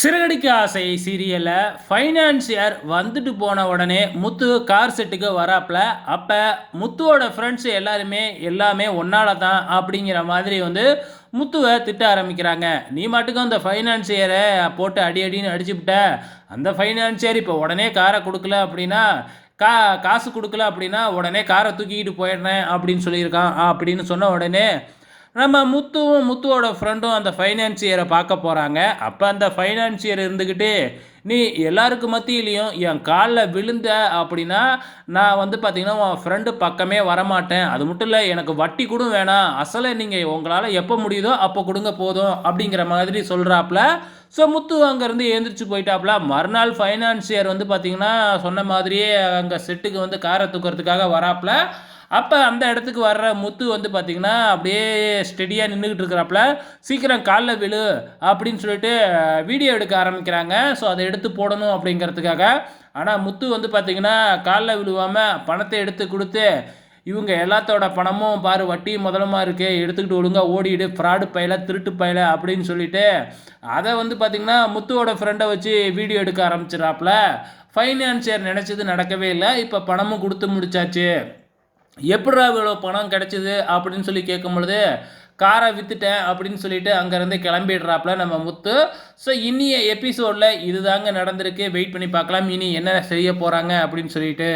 சிறகடிக்க ஆசை சீரியலில் ஃபைனான்சியர் வந்துட்டு போன உடனே முத்து கார் செட்டுக்கு வராப்புல. அப்போ முத்துவோட ஃப்ரெண்ட்ஸ் எல்லாருமே எல்லாமே ஒன்னால தான் அப்படிங்கிற மாதிரி வந்து முத்துவை திட்ட ஆரம்பிக்கிறாங்க. நீ மட்டுக்கும் அந்த ஃபைனான்சியரை போட்டு அடி அடின்னு அடிச்சுவிட்ட அந்த ஃபைனான்சியர் இப்போ உடனே காரை கொடுக்கல அப்படின்னா கா காசு கொடுக்கல அப்படின்னா உடனே காரை தூக்கிக்கிட்டு போயிடுறேன் அப்படின்னு சொல்லியிருக்கான். அப்படின்னு சொன்ன உடனே நம்ம முத்துவும் முத்துவோட ஃப்ரெண்டும் அந்த ஃபைனான்சியரை பார்க்க போகிறாங்க அப்போ அந்த ஃபைனான்சியர் இருந்துக்கிட்டு நீ எல்லாருக்கு மத்தியிலையும் என் காலில் விழுந்த அப்படின்னா நான் வந்து பார்த்திங்கன்னா உன் ஃப்ரெண்டு பக்கமே வரமாட்டேன். அது மட்டும் இல்லை எனக்கு வட்டி கூட வேணாம். அசலை நீங்கள் உங்களால் எப்போ முடியுதோ அப்போ கொடுங்க போதும் அப்படிங்கிற மாதிரி சொல்கிறாப்புல ஸோ முத்து அங்கேருந்து எழுந்திரிச்சு போயிட்டாப்புல மறுநாள் ஃபைனான்சியர் வந்து பார்த்திங்கன்னா சொன்ன மாதிரியே அங்கே செட்டுக்கு வந்து காரை தூக்கிறதுக்காக வராப்புல அப்போ அந்த இடத்துக்கு வர்ற முத்து வந்து பார்த்திங்கன்னா அப்படியே ஸ்டெடியாக நின்றுக்கிட்டு இருக்கிறாப்புல சீக்கிரம் காலில் விழு அப்படின்னு சொல்லிட்டு வீடியோ எடுக்க ஆரம்பிக்கிறாங்க. ஸோ அதை எடுத்து போடணும் அப்படிங்கிறதுக்காக. ஆனால் முத்து வந்து பார்த்திங்கன்னா காலில் விழுவாமல் பணத்தை எடுத்து கொடுத்து இவங்க எல்லாத்தோட பணமும் பாரு வட்டி முதலமாக இருக்கு எடுத்துக்கிட்டு ஒழுங்காக ஓடிடு ஃப்ராடு பயில திருட்டு பயில அப்படின்னு சொல்லிட்டு அதை வந்து பார்த்திங்கன்னா முத்துவோட ஃப்ரெண்டை வச்சு வீடியோ எடுக்க ஆரம்பிச்சிடாப்புல ஃபைனான்சியர் நினச்சது நடக்கவே இல்லை இப்போ பணமும் கொடுத்து முடிச்சாச்சு. எப்படா இவ்வளோ பணம் கிடச்சிது அப்படின்னு சொல்லி கேட்கும் பொழுது காரை விற்றுட்டேன் அப்படின்னு சொல்லிட்டு அங்கேருந்து கிளம்பிடுறாப்புல நம்ம முத்து. ஸோ இனிய எபிசோடில் இதுதாங்க நடந்திருக்கு. வெயிட் பண்ணி பார்க்கலாம். இனி என்ன செய்ய போகிறாங்க அப்படின்னு சொல்லிட்டு.